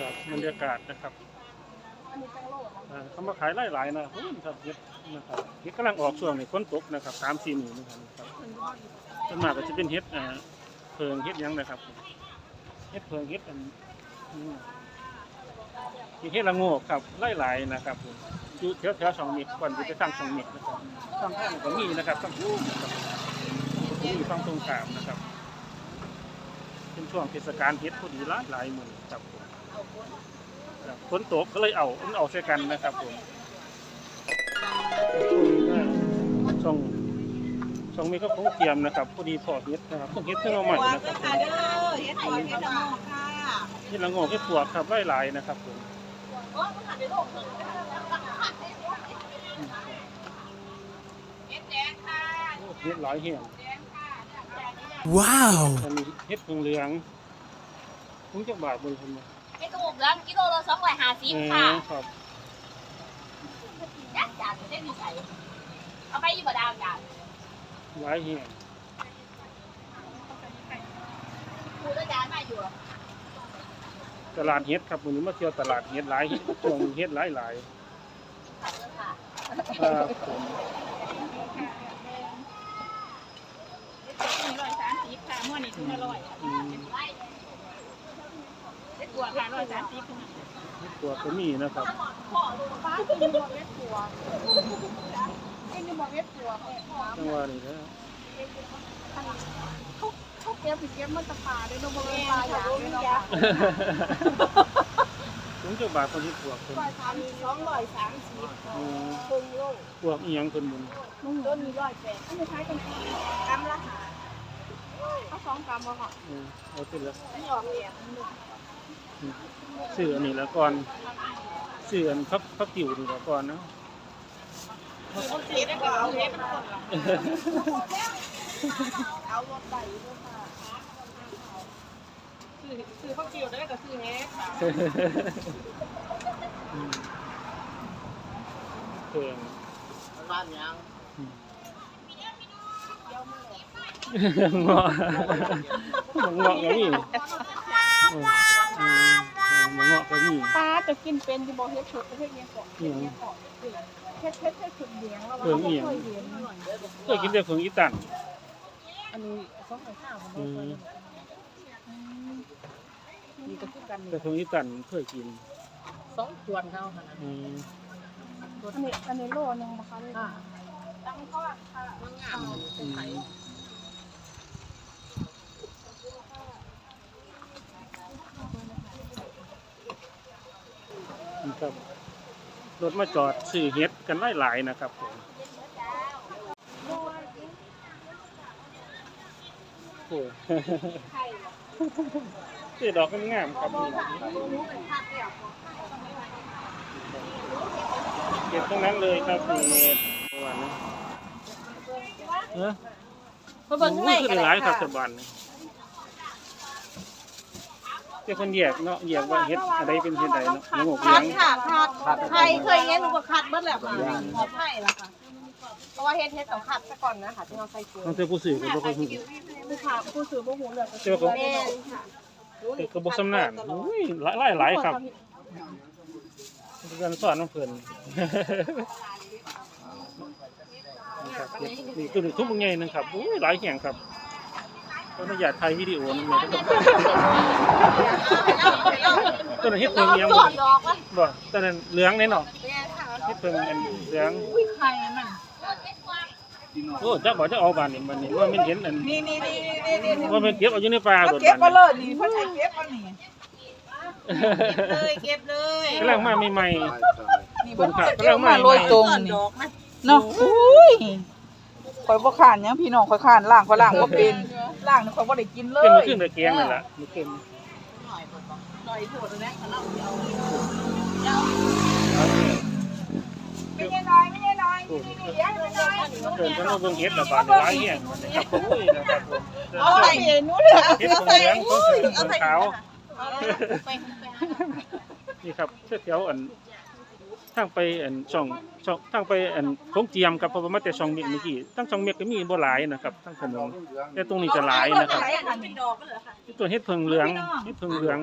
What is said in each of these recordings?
ครับบรรยากาศนะครับเขามาขายหลายๆนะครับเฮ็ดนะครับเฮ็ดกำลังออกช่วงนี้ฝนตกนะครับสามสี่หมื่นนะครับส่วนมากก็จะเป็นเฮ็ดอ่าเพิงเฮ็ดยังนะครับเฮ็ดเพิงเฮ็ดอันนี้เฮ็ดละโงกครับหลายๆนะครับอยู่แถวๆสองเมตรก่อนจะไปสร้างสองเมตรนะครับสร้างข้างก็มีนะครับสร้างคู่นะครับมีฟังตรงขามนะครับเป็นช่วงเทศกาลเฮ็ดพอดีลายหลายหมื่นครับผม ฝนตกก็เลยเอามันเอาใส่กันนะครับผมช่องช่องมีก็คงเตรียมนะครับพอดีพอเฮ็ดนะครับพวกเฮ็ดเพิ่งเอาใหม่นะครับผมเด้อเฮ็ดไข่เฮ็ดละโมกค่ะเฮ็ดละโงกเฮ็ดปวกครับหลายหลายๆนะครับผมเฮ็ดแดงค่ะโอ้เฮ็ดหลายแห่งว้าวอันนี้เฮ็ดเพิ่งเหลืองคุ้งจักบาทบนคนมา ไอ้ถูกแล้วกิโลละสองร้อยห้าสิบเอค่ะอครับยักษ์จานเส้นมีใส่เอาไปอยู่บ่ดาวจานหลายแห่งคูละจานมาอยู่ตลาดเฮ็ดครับวันนี้มาเที่ยวตลาดเฮ็ดหลายช่วงนี้เฮ็ดหลายหลายค่ะค่ะๆครับผมร้อยสามสิบค่ะม้วนนี่ถุงละร้อยอืมเฮ็ ดตัวค่ะร้อยสามสิบตัวก็มีนะครับฟ้าจะมีบอกเฮ็ดตัวเอ็งจะบอกเฮ็ดตัวจังหวะนี้นะเขาเขาเก็บไปเก็บมันตะปาได้ดอกบ่เป็นปลาอย่างนี้เนาะถึงจะบาทคนที่ปวกคนร้อยสามสิบสองร้อยสามสิบอืมครึ่งโลปวกอีหยังคนบุญต้นมีร้อยแปดอันนี้ขายกันกี่กรัมละหาเอาสองกรัมบ่ค่ะอืมเอาไปแล้วอันนี้ออกเหรีย ญซื้ออันนี้แล้วก่อนซื้ออันพับพับติ๋วนี่แล้วก่อนนะเอาเศษแล้วก็เอาเฮ็ดมันก่อนเอารถไปด้วยค่ะซื้อซื้อข้าวเกี๊ยวได้ก็ซื้อเฮ็ดค่ะอืมเพิ่งบ้านยังเงาะเงาะก็มี อืมอืมเงาะก็มีปลาจะกินเป็นที่บ่เฮ็ดชุดประเภทเนี้ยเก่อนเฮ็ดเนี้ยเก่อนเฮ็ดเฮ็ดเฮ็ดชุดเลี้ยงแล้วว่าเราบ่เคยเห็นเคยกินแต่เพิ่งอีตันอันนี้สองข้าวของอืเรามนี่ก็คือกันแต่เพิ่งอีตันเคยกินสองขวดเขาค่ะอืมอันนี้อันนี้โลนึงบ่คะค่ะตั้งข้อค่ะงาม อืมครับรถมาจอดซื้อเฮ็ดกันหลายๆนะครับผมโอ้ยซื้อดอกงามๆครับนี่เก็บตรงนั้นเลยครับนี่ประมาณนี้เออเพิ่นเบิ่งข้างในขึ้กันนหลายครัค่ะบสบันนี่ เจ้าคนแยกเนาะแยกว่าเฮ็ดอะไรเป็นเฮ็ดใดเนาะหมูกคัเลี้ยดงค่ะคัดใครเคยเห็นหนูก็คัดเบิดแหล้วค่ะขอให้ละค่ะ เพราะว่าเฮ็ดเฮ็ดต้องคัดซะก่อนนะคะที่เราใส่เกลือต้องเจอผู้สื่อก็บ่ค่อยฮู้ผู้ค่ะผู้ซื้อผู้หูเหลือก็เจ้าก็แม่นค่ะแต่ก็บ่สำนานอุ้ยหลายหลายๆครับกันสอนน้องเพิ่นนะครับนี่ตัวนี้ทุกใหญ่นึงครับอุ้ยหลายแห่งครับขออนุญาตถ่ายวิดีโอนึงเลยน ตัวนั้นเฮ็ดเพิ่งเลี้ยงบ่บ่ตัวนั้นเหลืองแน่นาะเฮ็ดเพิ่งอันเหลืองอุ้ยไข่มันโอ้เจักบอกจะเอาบานนี่บัดนี้ว่ามันเห็นอันนี่นี่นี่นี่นี่ว่ามันเก็บเอาอยู่ในป่าเอาโดดเก็บมาเลยนี่เพิ่นให้เก็บมานี่เลยเก็บเลยกำลังมาใหม่นี่เพิ่เพิ่นนครับกำลังมาโรยตรงนี่เนาะอุ้ยข่อยบ่ขานหยังพี่น้องข่อยขานล่างข่อยล่างบ่เป็นล่างนี่ข่อยบ่ได้กินเลยเป็นยมาขึ้นตะเกียงนั่นล่ะมันขึ้น หน่อยโพดแล้วเขาเล่าเอาไม่ใช่น้อยไม่ใช่น้อยนี่นี่เลี้ยงไม่น้อยเดินกันมาเบิ่งเฮ็ดละบาดนี่ายแห่งนะครับโอ้ยนะครับผมเอาใส่นูเด้นเฮ็ดของเหลืองของเสือขาวนี่ครับแถวอัน ทางไปอันช่องช่องทางไปอันโค้งเจียมครับเพราะว่ามาแต่ช่องเมฆเมื่อกี้ทั้งช่องเมฆก็มีบ่หลายนะครับทั้งถนนแต่ตรงนี้จะหลายนะครับเป็นดอกก็เหรอค่ะตัวเฮ็ดเพิงเหลืองเฮ็ดเพิงเหลือง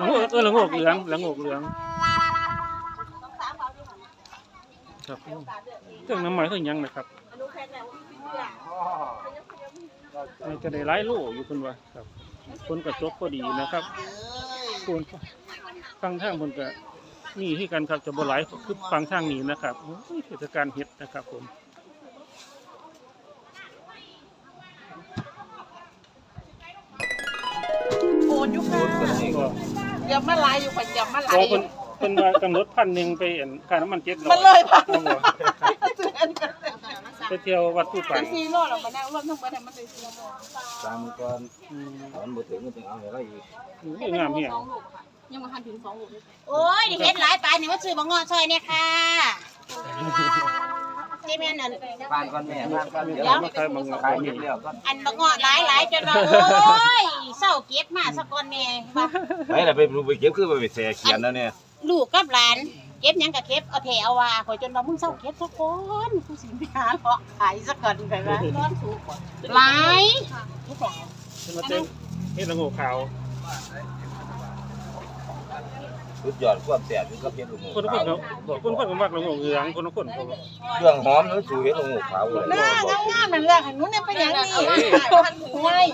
ตละโงกเออละโงกเหลืองหละโงกเหลืองครับเครื่องน้ำมันเครื่องยังนะครับมันจะได้หลายโลอยู่คุณว่าครับคนกระจกพอดีนะครับส่วนฟังทางบนก็ มีที่กันครับจะบ่หลายคือฟังทางนี้นะครับโอ้ยเทศกาลเฮ็ดนะครับผมโอนอยู่ค่ะก็อย่ามาหลายอยู่ค่ะอย่ามาหลาโอ้ยคนคนว่ากำหนดพันหนึ่งไปเห็นค่าน้ำมันเจ็ดร้อยมันเลยพันเอาบ่ไปเที่ยววัดผู้ปัเป็งนซีโร่หรอมานั่งรวมทั้งหมดเนี่ยมันเป็นซีโร่ตามก่อนอืมถอนบ่ถึงมันถึงเอาอะไรอีกนี่งามเฮีย ยังมาหันถึงสองลูกเลยโอ้ยเฮ็ดหลายปานนี่ว่าซื้อบ่งอซอยเนี่ยค่ะเจแม่นอันบ้านก่อนแม่บ้านก่อนมีเดี๋ยวร้านมาขายบางขายคนเก็นี่บแล้วก็อันบ่งอหลายหลายจนว่าโอ้ยเศร้าเก็บมาซะก่อนแม่ว่าไปล่ะไปดูไปเก็บคือไปแส่เขียนแล้วเนี่ยลูกกับหลานเก็บหยังก็เก็บเอาแถเอาว่าข่อยจนว่ามึงเศร้าเก็บซะก่อนกูสิไปหาเลาะขายซะก่อนไปว่าร้อนสูงหลายมาเต้นเฮ็ดละโงกขาว สุดยอดความแซ่บคือกับเฮ็ดลูกหมูคนละคนก็คนคนก็มักละโงกเหลืองคนละคนก็เครื่องหอมนั้นสู่เฮ็ดลูกหมูขาวเลยหน้างามๆนั่นเรื่องให้หนูเนี่ยเป็นหยังนี่ห่วย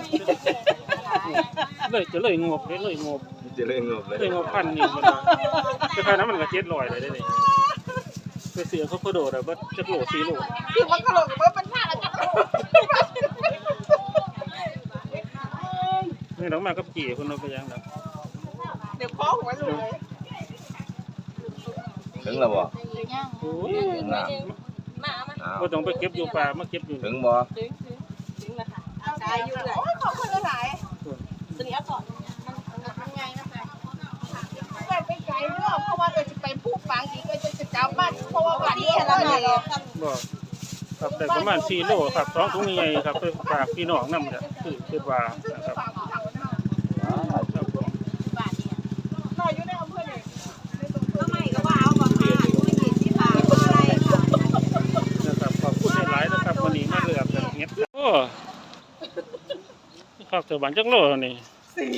เลยจะเลยงบเลยเลยงบจะเลยงบเลยเลยงบพันหนึ่งมันว่าแต่ค่าน้ำมันก็เจ็ดร้อยเลยได้เลยไปเสือเขาก็โดดอะว่าจะโหลสี่โลคือมันกระโดดกับมันเป็นผ้าแล้วกันนี่น้องมากับกี่คนเราไปยังแล้วเดี๋ยวคอหัวเลย ถึงแล้วบ่โอ้ยถึงแล้วอ้าวก็ต้องไปเก็บอยู่ป่ามาเก็บอยู่ถึงบ่ขายอยู่เลยโอ้ยขอบคุณหลายตัวนี้เอาก่อนไปไปไกลเด้อเพราะว่าเราจะไปผู้ฟังอีกก็จะจะกลับบ้านเพราะว่าบ้านนี้นี่เราละเนี่ยเนาะบอกครับได้ประมาณ4โลครับสองถุงใหญ่ครับไปฝากพี่น้องนำเนี่ยคือคือว่านะครับครับผม เราอยู่ในอำเภอเนี่ย ทำไมก็ว่าเอาบ่ค่ะไม่เห็นที่ผ่านอะไร นะครับขอบคุณหลายๆนะครับวันนี้มาเลือกกันเฮ็ดโอ้ ครับเสือบันจักโลนี่ สี่